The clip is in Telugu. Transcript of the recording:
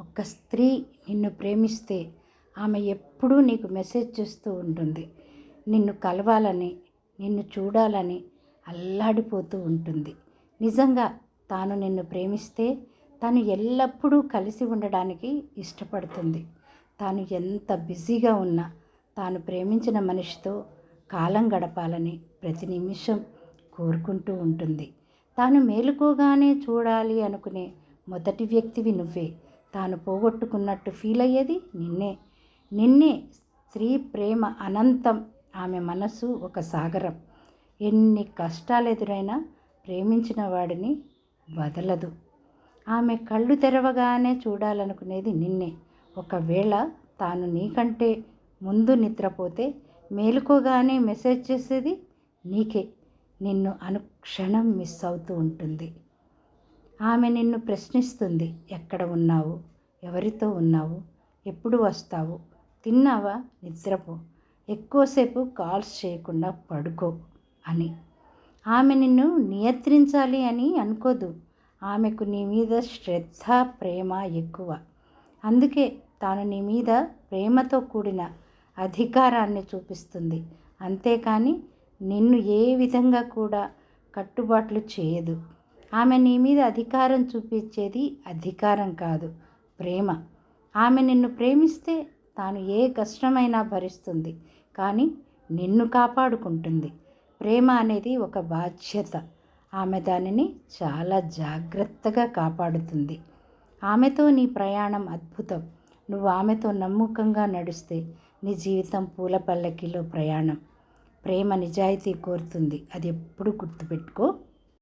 ఒక స్త్రీ నిన్ను ప్రేమిస్తే ఆమె ఎప్పుడూ నీకు మెసేజ్ చేస్తూ ఉంటుంది. నిన్ను కలవాలని నిన్ను చూడాలని అల్లాడిపోతూ ఉంటుంది. నిజంగా తాను నిన్ను ప్రేమిస్తే తను ఎల్లప్పుడూ కలిసి ఉండడానికి ఇష్టపడుతుంది. తాను ఎంత బిజీగా ఉన్నా తాను ప్రేమించిన మనిషితో కాలం గడపాలని ప్రతి నిమిషం కోరుకుంటూ ఉంటుంది. తాను మేలుకోగానే చూడాలి అనుకునే మొదటి వ్యక్తివి నువ్వే. తాను పోగొట్టుకున్నట్టు ఫీల్ అయ్యేది నిన్నే. నిన్నే స్త్రీ ప్రేమ అనంతం ఆమె మనసు ఒక సాగరం. ఎన్ని కష్టాలు ఎదురైనా ప్రేమించిన వాడిని వదలదు. ఆమె కళ్ళు తెరవగానే చూడాలనుకునేది నిన్నే. ఒకవేళ తాను నీకంటే ముందు నిద్రపోతే మేలుకోగానే మెసేజ్ చేసేది నీకే. నిన్ను అనుక్షణం మిస్ అవుతూ ఉంటుంది. ఆమె నిన్ను ప్రశ్నిస్తుంది ఎక్కడ ఉన్నావు ఎవరితో ఉన్నావు ఎప్పుడు వస్తావు? తిన్నావా? నిద్రపో. ఎక్కువసేపు కాల్స్ చేయకుండా పడుకో అని. ఆమె నిన్ను నియంత్రించాలి అని అనుకోదు. ఆమెకు నీ మీద శ్రద్ధ ప్రేమ ఎక్కువ. అందుకే తాను నీ మీద ప్రేమతో కూడిన అధికారాన్ని చూపిస్తుంది. అంతేకాని నిన్ను ఏ విధంగా కూడా కట్టుబాట్లు చేయదు. ఆమె నీ మీద అధికారం చూపించేది అధికారం కాదు ప్రేమ. ఆమె నిన్ను ప్రేమిస్తే తాను ఏ కష్టమైనా భరిస్తుంది కానీ నిన్ను కాపాడుకుంటుంది. ప్రేమ అనేది ఒక బాధ్యత. ఆమె దానిని చాలా జాగ్రత్తగా కాపాడుతుంది. ఆమెతో నీ ప్రయాణం అద్భుతం. నువ్వు ఆమెతో నమ్మకంగా నడిస్తే నీ జీవితం పూల పల్లకిలో ప్రయాణం. ప్రేమ నిజాయితీ కోరుతుంది. అది ఎప్పుడు గుర్తుపెట్టుకో.